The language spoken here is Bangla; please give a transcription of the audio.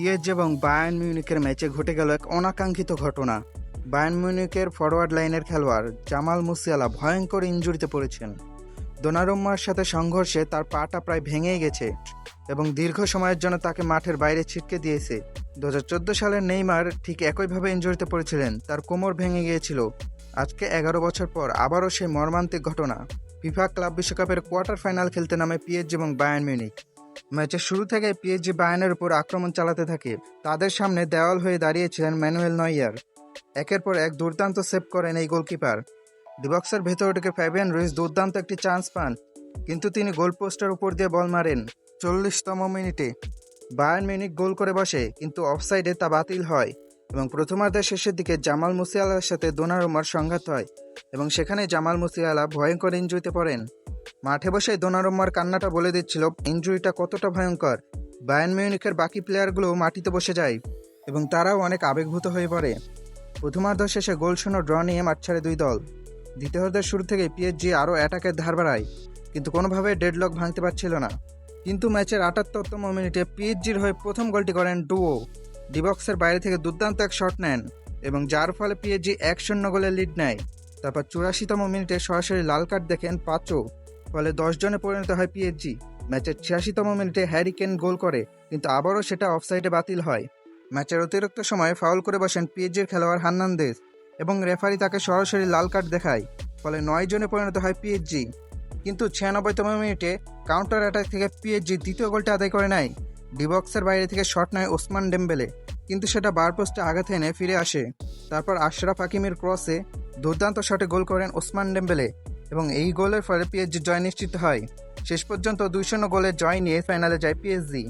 পিএসজি এবং বায়ার্ন মিউনিকের ম্যাচে ঘটে গেল এক অনাকাঙ্ক্ষিত ঘটনা। বায়ার্ন মিউনিকের ফরওয়ার্ড লাইনের খেলোয়াড় জামাল মুসিয়ালা ভয়ঙ্কর ইঞ্জুরিতে পড়েছেন। দোনারুম্মার সাথে সংঘর্ষে তার পাটা প্রায় ভেঙেই গেছে এবং দীর্ঘ সময়ের জন্য তাকে মাঠের বাইরে ছিটকে দিয়েছে। দু হাজার সালের নেইমার ঠিক একইভাবে ইঞ্জুরিতে পড়েছিলেন, তার কোমর ভেঙে গিয়েছিল। আজকে এগারো বছর পর আবারও সেই মর্মান্তিক ঘটনা। ফিফা ক্লাব বিশ্বকাপের কোয়ার্টার ফাইনাল খেলতে নামে পিএসজি এবং বায়ার্ন মিউনিক ম্যাচের শুরু থেকে পিএসজি বায়ানের উপর আক্রমণ চালাতে থাকে। তাদের সামনে দেওয়াল হয়ে দাঁড়িয়েছিলেন ম্যানুয়েল নইয়ার একের পর এক দুর্দান্ত সেভ করেন এই গোলকিপার। ডিবক্সের ভেতর ঢুকে ফ্যাবিয়ান রুইস দুর্দান্ত একটি চান্স পান, কিন্তু তিনি গোল পোস্টের উপর দিয়ে বল মারেন চল্লিশতম মিনিটে। বায়ার্ন মিউনিক গোল করে বসে, কিন্তু অফসাইডে তা বাতিল হয় এবং প্রথমার্ধের শেষের দিকে জামাল মুসিয়ালার সাথে দোনারুমার সংঘাত হয় এবং সেখানে জামাল মুসিয়ালা ভয়ঙ্কর ইঞ্জুরিতে পড়েন। মাঠে বসে দোনারুম্মার কান্নাটা বলে দিচ্ছিল ইঞ্জুরিটা কতটা ভয়ঙ্কর। বায়ান মিউনিকের বাকি প্লেয়ারগুলো মাটিতে বসে যায় এবং তারাও অনেক আবেগভূত হয়ে পড়ে। প্রথমার্ধ শেষে গোল শূন্য ড্র নিয়ে মাঠ ছাড়ে দুই দল। দ্বিতীয়ার্ধের শুরু থেকে পিএসজি আরও অ্যাটাকের ধার বাড়ায়, কিন্তু কোনোভাবে ডেডলক ভাঙতে পারছিল না। কিন্তু ম্যাচের আটাত্তরতম মিনিটে পিএসজির হয়ে প্রথম গোলটি করেন ডুও ডিবক্সের বাইরে থেকে দুর্দান্ত এক শট নেন এবং যার ফলে পিএসজি এক শূন্য গোলে লিড নেয়। তারপর চুরাশিতম মিনিটে সরাসরি লাল কার্ড দেখেন পাঁচও ফলে দশ জনে পরিণত হয় পিএসজি ম্যাচের ছিয়াশিতম মিনিটে হ্যারি কেন গোল করে, কিন্তু আবারও সেটা অফসাইডে বাতিল হয়। ম্যাচের অতিরিক্ত সময়ে ফাউল করে বসেন পিএসজির খেলোয়াড় হান্নান্দেজ এবং রেফারি তাকে সরাসরি লাল কার্ড দেখায়, ফলে নয় জনে পরিণত হয় পিএসজি কিন্তু ছিয়ানব্বইতম মিনিটে কাউন্টার অ্যাটাক থেকে পিএসজি দ্বিতীয় গোলটা আদায় করে নেয়। ডিবক্সের বাইরে থেকে শট নেয় ওসমান ডেম্বেলে, কিন্তু সেটা বার পোস্টে আঘাত এনে ফিরে আসে। তারপর আশরাফ হাকিমের ক্রসে দুর্দান্ত শটে গোল করেন ওসমান ডেম্বেলে। এবং এই গোলের ফলে পিএসজি জয় নিশ্চিত হয়। শেষ পর্যন্ত দুই শূন্য গোলের জয় নিয়ে ফাইনালে যায় পিএসজি